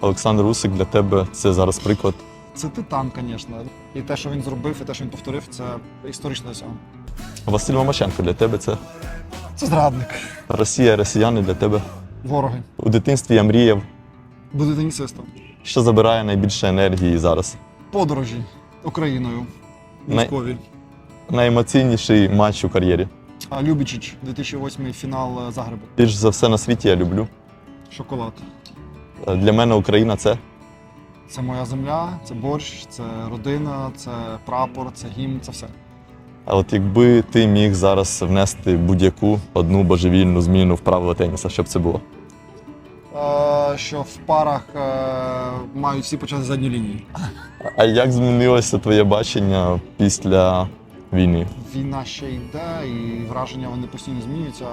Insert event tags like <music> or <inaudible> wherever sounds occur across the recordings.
Олександр Усик для тебе це зараз приклад. Це титан, звісно. І те, що він зробив, і те, що він повторив, це історичне досягнення. Василь Ломаченко для тебе це Це зрадник. Росія, росіяни для тебе. Вороги. У дитинстві я мріяв, Буде тенісистом. що забирає найбільше енергії зараз. Подорожі Україною. Військові. Найемоційніший матч у кар'єрі. Любічич, 2008 фінал е, Загребу. Більш за все на світі я люблю. Шоколад. Для мене Україна це Це моя земля, це борщ, це родина, це прапор, це гімн, це все. А от якби ти міг зараз внести будь-яку одну божевільну зміну в правила теніса, що б це було? Е, що в парах е, мають всі почати з задньої лінії. А як змінилося твоє бачення після війни? Війна ще йде, і враження вони постійно змінюються.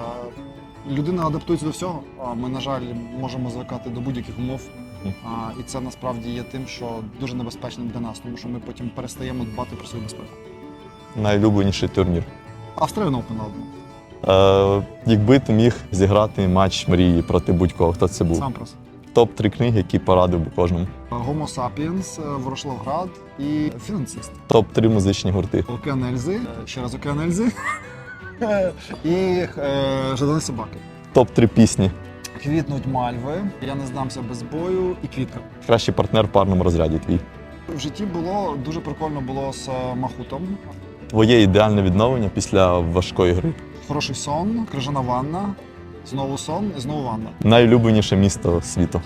Людина адаптується до всього. А Ми, на жаль, можемо звикати до будь-яких умов. А, І це насправді є тим, що дуже небезпечним для нас, тому що ми потім перестаємо дбати про свою безпеку. Найулюбленіший турнір. Австралія Open одну. Е, якби ти міг зіграти матч мрії проти будь-кого, хто це був? Сам прос. Топ-3 книги, які порадив би кожному. Homo sapiens, е, Ворошиловград і фінансист. Топ-3 музичні гурти. Океан Ельзи, е, ще раз Океан Ельзи. <laughs> І е, Жадані собаки. Топ-3 пісні. Квітнуть мальви, я не здамся без бою і квітка. Кращий партнер в парному розряді твій. В житті було дуже прикольно було з е, Махутом. Твоє ідеальне відновлення після важкої гри. Хороший сон, крижана ванна, знову сон і знову ванна. Найулюбленіше місто світу.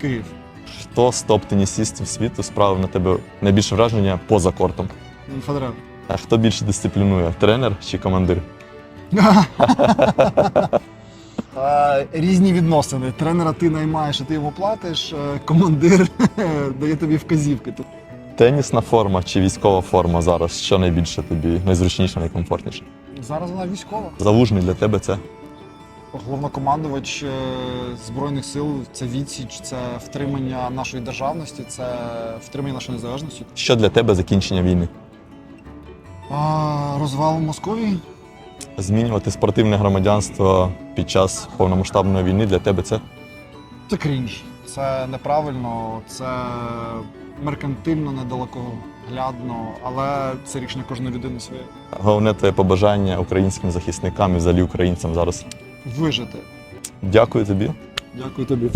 Київ. Хто з топ-тенісістів світу справив на тебе найбільше враження поза кортом? Федерер. А хто більше дисциплінує? Тренер чи командир? Е, Різні відносини. Тренера ти наймаєш, а ти йому платиш. е, Командир дає тобі вказівки. Тенісна форма чи військова форма зараз? Що найбільше тобі найзручніше, найкомфортніше? Зараз вона військова. Залужний для тебе це Головнокомандувач е, Збройних сил це відсіч, це втримання нашої державності, це втримання нашої незалежності. що для тебе закінчення війни? А, розвал Московії. Змінювати спортивне громадянство під час повномасштабної війни для тебе це Це крінж. Це неправильно, це меркантильно, недалекоглядно, але це рішення кожної людини своє. головне твоє побажання українським захисникам і взагалі українцям зараз. Вижити. Дякую тобі. Дякую тобі.